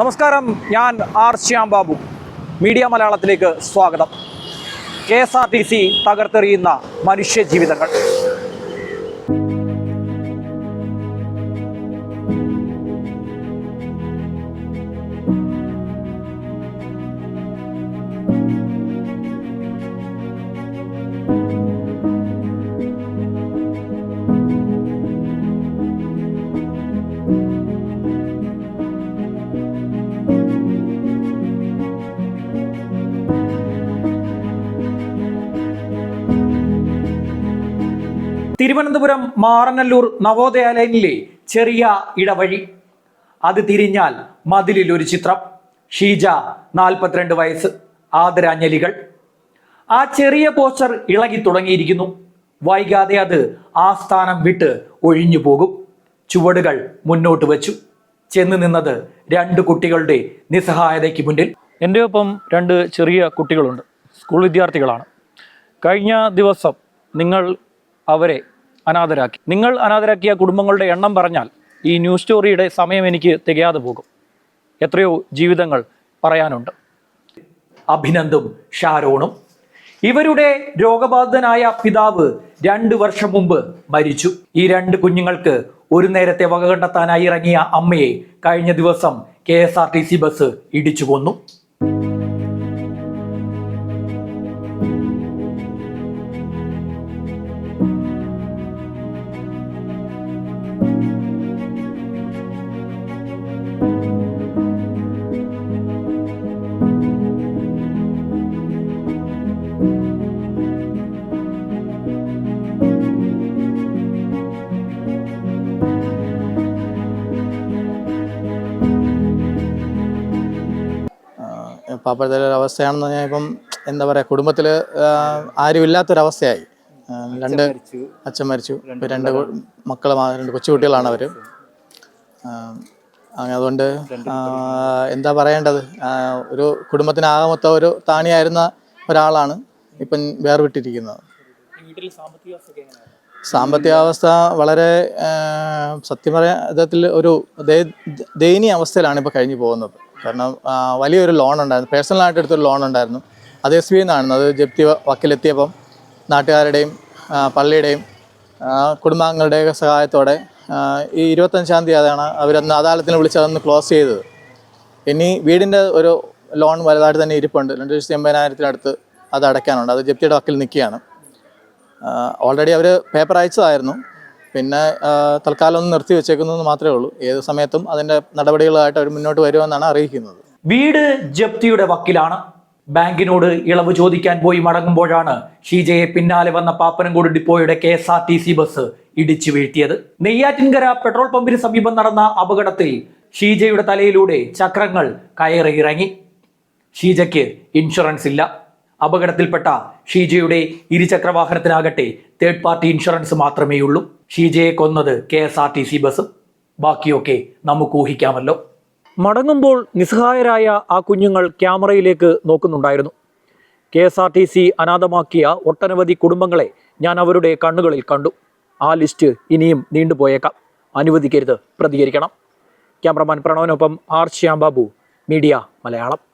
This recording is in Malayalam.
നമസ്കാരം ഞാൻ ആർ ശ്യാം ബാബു. മീഡിയ മലയാളത്തിലേക്ക് സ്വാഗതം. K S R T C തകർത്തെറിയുന്ന മനുഷ്യ തിരുവനന്തപുരം മാറനല്ലൂർ നവോദയ ലൈനിലെ ചെറിയ ഇടവഴി. അത് തിരിഞ്ഞാൽ മതിലിൽ ഒരു ചിത്രം. ഷീജ നാൽപ്പത്തിരണ്ട് വയസ്സ്. ആദരാഞ്ജലികൾ. ആ ചെറിയ പോസ്റ്റർ ഇളകി തുടങ്ങിയിരിക്കുന്നു. വൈകാതെ അത് ആ സ്ഥാനം വിട്ട് ഒഴിഞ്ഞു പോകും. ചുവടുകൾ മുന്നോട്ട് വെച്ചു. ചെന്ന് നിന്നത് രണ്ട് കുട്ടികളുടെ നിസ്സഹായതയ്ക്ക് മുന്നിൽ. എന്റെ ഒപ്പം രണ്ട് ചെറിയ കുട്ടികളുണ്ട്. സ്കൂൾ വിദ്യാർത്ഥികളാണ്. കഴിഞ്ഞ ദിവസം നിങ്ങൾ അവരെ അനാഥരാക്കി. നിങ്ങൾ അനാഥരാക്കിയ കുടുംബങ്ങളുടെ എണ്ണം പറഞ്ഞാൽ ഈ ന്യൂസ് സ്റ്റോറിയുടെ സമയം എനിക്ക് തികയാതെ പോകും. എത്രയോ ജീവിതങ്ങൾ പറയാനുണ്ട്. അഭിനന്ദും ഷാരോണും. ഇവരുടെ രോഗബാധിതനായ പിതാവ് രണ്ടു വർഷം മുമ്പ് മരിച്ചു. ഈ രണ്ട് കുഞ്ഞുങ്ങൾക്ക് ഒരു നേരത്തെ വക കണ്ടെത്താനായി ഇറങ്ങിയ അമ്മയെ കഴിഞ്ഞ ദിവസം K S R T C bus ഇടിച്ചു കൊന്നു. ഇപ്പം അപ്പോഴത്തെ ഒരു അവസ്ഥയാണെന്ന് പറഞ്ഞാൽ ഇപ്പം എന്താ പറയുക കുടുംബത്തിൽ ആരും ഇല്ലാത്തൊരവസ്ഥയായി രണ്ട് അച്ഛൻ മരിച്ചു. രണ്ട് മക്കൾ രണ്ട് കൊച്ചുകുട്ടികളാണ് അവർ അതുകൊണ്ട് എന്താ പറയേണ്ടത്? ഒരു കുടുംബത്തിനാകെ മൊത്തം ഒരു താണിയായിരുന്ന ഒരാളാണ് ഇപ്പം വേർവിട്ടിരിക്കുന്നത്. സാമ്പത്തിക അവസ്ഥ വളരെ സത്യം പറയാ വിധത്തിൽ ഒരു ദയ- ദയനീയ അവസ്ഥയിലാണ് ഇപ്പോൾ കഴിഞ്ഞു പോകുന്നത്. കാരണം വലിയൊരു ലോൺ ഉണ്ടായിരുന്നു. പേഴ്സണലായിട്ട് എടുത്തൊരു ലോൺ ഉണ്ടായിരുന്നു. അത് എസ് ബി നിന്നാണ്. അത് ജപ്തി വക്കിലെത്തിയപ്പം നാട്ടുകാരുടെയും പള്ളിയുടെയും കുടുംബാംഗങ്ങളുടെയൊക്കെ സഹായത്തോടെ ഈ ഇരുപത്തഞ്ചാം തീയതി അതാണ് അവരന്ന് അദാലത്തിന് വിളിച്ച് അതൊന്ന് ക്ലോസ് ചെയ്തത്. ഇനി വീടിന്റെ ഒരു ലോൺ വലുതായിട്ട് തന്നെ ഇരിപ്പുണ്ട്. രണ്ട് ലക്ഷത്തി എൺപതിനായിരത്തിനടുത്ത് അത് അടയ്ക്കാനുണ്ട്. അത് ജപ്തിയുടെ വക്കിൽ നിൽക്കുകയാണ്. ഓൾറെഡി അവർ പേപ്പർ അയച്ചതായിരുന്നു. പിന്നെ തൽക്കാലം ഒന്ന് നിർത്തി വെച്ചേക്കുന്നത് മാത്രമേ ഉള്ളൂ. ഏത് സമയത്തും അതിന്റെ നടപടികളായിട്ട് അവർ മുന്നോട്ട് വരുമെന്നാണ് അറിയിക്കുന്നത്. വീട് ജപ്തിയുടെ വക്കിലാണ്. ബാങ്കിനോട് ഇളവ് ചോദിക്കാൻ പോയി മടങ്ങുമ്പോഴാണ് ഷീജയെ പിന്നാലെ വന്ന Pappanamcode ഡിപ്പോയുടെ K S R T C bus ഇടിച്ചു വീഴ്ത്തിയത്. നെയ്യാറ്റിൻകര പെട്രോൾ പമ്പിന് സമീപം നടന്ന അപകടത്തിൽ ഷീജയുടെ തലയിലൂടെ ചക്രങ്ങൾ കയറി ഇറങ്ങി. ഷീജയ്ക്ക് ഇൻഷുറൻസ് ഇല്ല. അപകടത്തിൽപ്പെട്ട ഷീജയുടെ ഇരുചക്ര വാഹനത്തിനാകട്ടെ തേർഡ് പാർട്ടി ഇൻഷുറൻസ് മാത്രമേ ഉള്ളൂ ഷീജയെ കൊന്നത് K S R T C bus ബാക്കിയൊക്കെ നമുക്ക് ഊഹിക്കാമല്ലോ. മടങ്ങുമ്പോൾ നിസ്സഹായരായ ആ കുഞ്ഞുങ്ങൾ ക്യാമറയിലേക്ക് നോക്കുന്നുണ്ടായിരുന്നു. K S R T C അനാഥമാക്കിയ ഒട്ടനവധി കുടുംബങ്ങളെ ഞാൻ അവരുടെ കണ്ണുകളിൽ കണ്ടു. ആ ലിസ്റ്റ് ഇനിയും നീണ്ടുപോയേക്കാം. അനുവദിക്കരുത് പ്രതികരിക്കണം. ക്യാമറമാൻ പ്രണവനൊപ്പം ആർ ശ്യാം ബാബു മീഡിയ മലയാളം.